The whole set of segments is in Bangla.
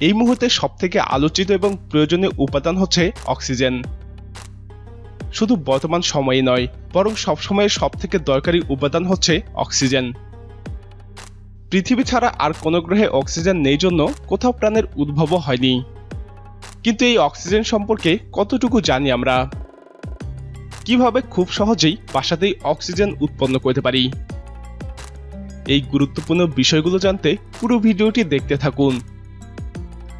এই মুহূর্তে সবথেকে আলোচিত এবং প্রয়োজনীয় উপাদান হচ্ছে অক্সিজেন। শুধু বর্তমান সময়ে নয়, বরং সবসময়ের সবথেকে দরকারি উপাদান হচ্ছে অক্সিজেন। পৃথিবী ছাড়া আর কোনো গ্রহে অক্সিজেন নেই জন্য কোথাও প্রাণের উদ্ভব হয়নি। কিন্তু এই অক্সিজেন সম্পর্কে কতটুকু জানি আমরা? কীভাবে খুব সহজেই বাসাতেই অক্সিজেন উৎপন্ন করতে পারি? এই গুরুত্বপূর্ণ বিষয়গুলো জানতে পুরো ভিডিওটি দেখতে থাকুন।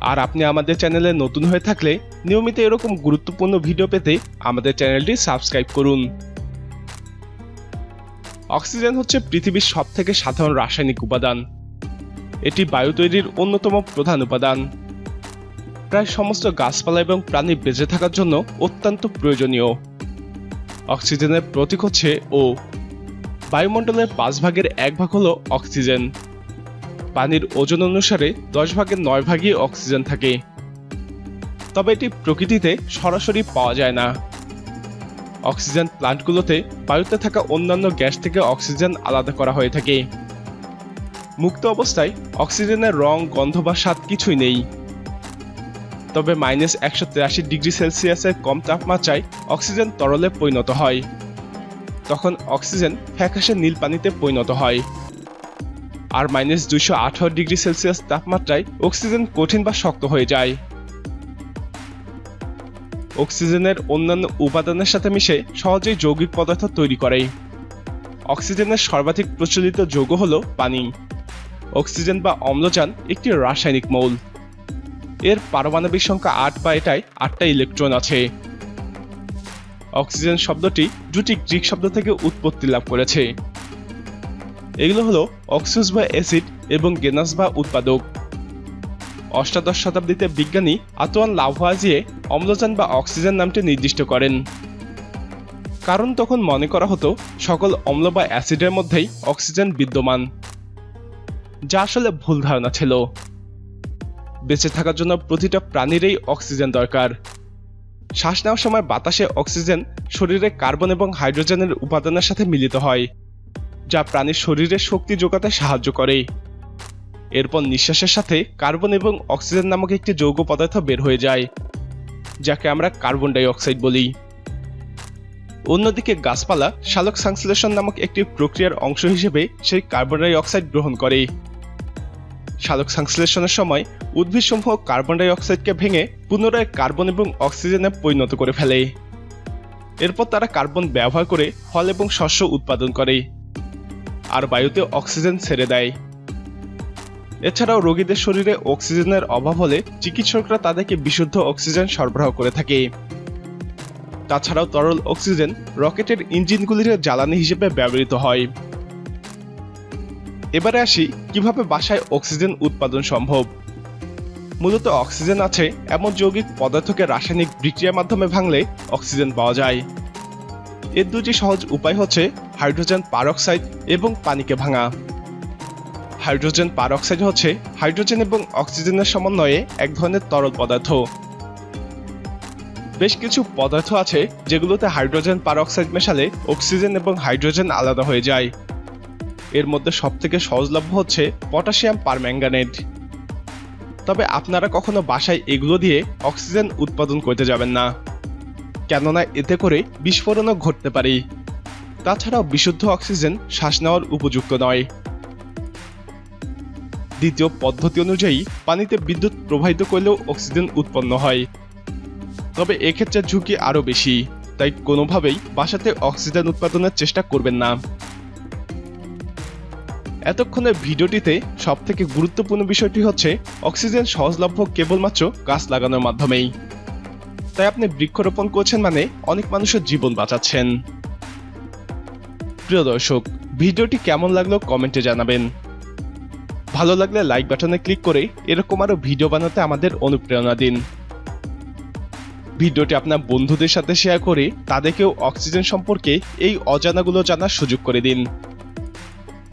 আর আপনি আমাদের চ্যানেলে নতুন হয়ে থাকলে নিয়মিত এরকম গুরুত্বপূর্ণ ভিডিও পেতে আমাদের চ্যানেলটি সাবস্ক্রাইব করুন। অক্সিজেন হচ্ছে পৃথিবীর সবথেকে সাধারণ রাসায়নিক উপাদান। এটি বায়ু তৈরির অন্যতম প্রধান উপাদান। প্রায় সমস্ত গাছপালা এবং প্রাণী বেঁচে থাকার জন্য অত্যন্ত প্রয়োজনীয়। অক্সিজেনের প্রতীক হচ্ছে ও বায়ুমণ্ডলের পাঁচ ভাগের এক ভাগ হল অক্সিজেন। পানির ওজন অনুসারে দশ ভাগের নয় ভাগই অক্সিজেন থাকে। তবে এটি প্রকৃতিতে সরাসরি পাওয়া যায় না। অক্সিজেন প্লান্টগুলোতে বায়ুতে থাকা অন্যান্য গ্যাস থেকে অক্সিজেন আলাদা করা হয়ে থাকে। মুক্ত অবস্থায় অক্সিজেনের রং, গন্ধ বা স্বাদ কিছুই নেই। তবে মাইনাস একশো তিরাশি ডিগ্রি সেলসিয়াসের কম তাপমাত্রায় অক্সিজেন তরলে পরিণত হয়। তখন অক্সিজেন ফ্যাকাশে নীল পানিতে পরিণত হয়। আর মাইনাস দুশো আঠারো ডিগ্রি সেলসিয়াস তাপমাত্রায় অক্সিজেন কঠিন বা শক্ত হয়ে যায়। অক্সিজেনের অন্যান্য উপাদানের সাথে মিশে সহজেই যৌগিক পদার্থ তৈরি করে। অক্সিজেনের সর্বাধিক প্রচলিত যৌগ হল পানি। অক্সিজেন বা অম্লজান একটি রাসায়নিক মৌল। এর পারমাণবিক সংখ্যা আট বা এটায় আটটা ইলেকট্রন আছে। অক্সিজেন শব্দটি দুটি গ্রিক শব্দ থেকে উৎপত্তি লাভ করেছে। এগুলো হলো অক্সিস বা অ্যাসিড এবং গেনাস বা উৎপাদক। অষ্টাদশ শতাব্দীতে বিজ্ঞানী আতোয়ান লাভোয়াজিয়ে অম্লজান বা অক্সিজেন নামটি নির্দিষ্ট করেন। কারণ তখন মনে করা হতো, সকল অম্ল বা অ্যাসিডের মধ্যেই অক্সিজেন বিদ্যমান। যা আসলে ভুল ধারণা ছিল। বেঁচে থাকার জন্য প্রতিটা প্রাণীরই অক্সিজেন দরকার। শ্বাস নেওয়ার সময় বাতাসে অক্সিজেন শরীরে কার্বন এবং হাইড্রোজেনের উপাদানের সাথে মিলিত হয়। যা প্রাণীর শরীরে শক্তি যোগাতে সাহায্য করে। এরপর নিঃশ্বাসের সাথে কার্বন এবং অক্সিজেন নামক একটি যৌগ পদার্থ বের হয়ে যায়, যাকে আমরা কার্বন ডাই অক্সাইড বলি। অন্যদিকে গাছপালা শালক সংশ্লেষণ নামক একটি প্রক্রিয়ার অংশ হিসেবে সেই কার্বন ডাই অক্সাইড গ্রহণ করে। সালোক সংশ্লেষণের সময় উদ্ভিদসমূহ কার্বন ডাই অক্সাইডকে ভেঙে পুনরায় কার্বন এবং অক্সিজেনে পরিণত করে ফেলে। এরপর তারা কার্বন ব্যবহার করে ফল এবং শস্য উৎপাদন করে। আর বায়ুতে অক্সিজেন ছেড়ে দেয়। এছাড়াও রোগীদের শরীরে অক্সিজেনের অভাব হলে চিকিৎসকরা তাদেরকে বিশুদ্ধ অক্সিজেন সরবরাহ করে থাকে। তাছাড়াও তরল অক্সিজেন রকেটের ইঞ্জিনগুলির জ্বালানি হিসেবে ব্যবহৃত হয়। এবারে আসি, কীভাবে বাসায় অক্সিজেন উৎপাদন সম্ভব? মূলত অক্সিজেন আছে এমন যৌগিক পদার্থকে রাসায়নিক বিক্রিয়ার মাধ্যমে ভাঙলে অক্সিজেন পাওয়া যায়। এর দুটি সহজ উপায় হচ্ছে হাইড্রোজেন পারঅক্সাইড এবং পানিকে ভাঙা। হাইড্রোজেন পারঅক্সাইড হচ্ছে হাইড্রোজেন এবং অক্সিজেনের সমন্বয়ে এক ধরনের তরল পদার্থ। বেশ কিছু পদার্থ আছে যেগুলোতে হাইড্রোজেন পারঅক্সাইড মেশালে অক্সিজেন এবং হাইড্রোজেন আলাদা হয়ে যায়। এর মধ্যে সবথেকে সহজলভ্য হচ্ছে পটাশিয়াম পারম্যাঙ্গানেট। তবে আপনারা কখনো বাসায় এগুলো দিয়ে অক্সিজেন উৎপাদন করতে যাবেন না। কেননা এতে করে বিস্ফোরণও ঘটতে পারে। তাছাড়াও বিশুদ্ধ অক্সিজেন শ্বাস নেওয়ার উপযুক্ত নয়। দ্বিতীয় পদ্ধতি অনুযায়ী পানিতে বিদ্যুৎ প্রবাহিত করলেও অক্সিজেন উৎপন্ন হয়। তবে এক্ষেত্রে ঝুঁকি আরও বেশি, তাই কোনোভাবেই বাসাতে অক্সিজেন উৎপাদনের চেষ্টা করবেন না। এতক্ষণের ভিডিওটিতে সব থেকে গুরুত্বপূর্ণ বিষয়টি হচ্ছে অক্সিজেন সহজলভ্য কেবলমাত্র গাছ লাগানোর মাধ্যমেই। তাই আপনি বৃক্ষরোপণ করছেন মানে অনেক মানুষের জীবন বাঁচাচ্ছেন। প্রিয় দর্শক, ভিডিওটি কেমন লাগল কমেন্টে জানাবেন। ভালো লাগলে লাইক বাটনে ক্লিক করে এরকম আরও ভিডিও বানাতে আমাদের অনুপ্রেরণা দিন। ভিডিওটি আপনার বন্ধুদের সাথে শেয়ার করে তাদেরকেও অক্সিজেন সম্পর্কে এই অজানাগুলো জানার সুযোগ করে দিন।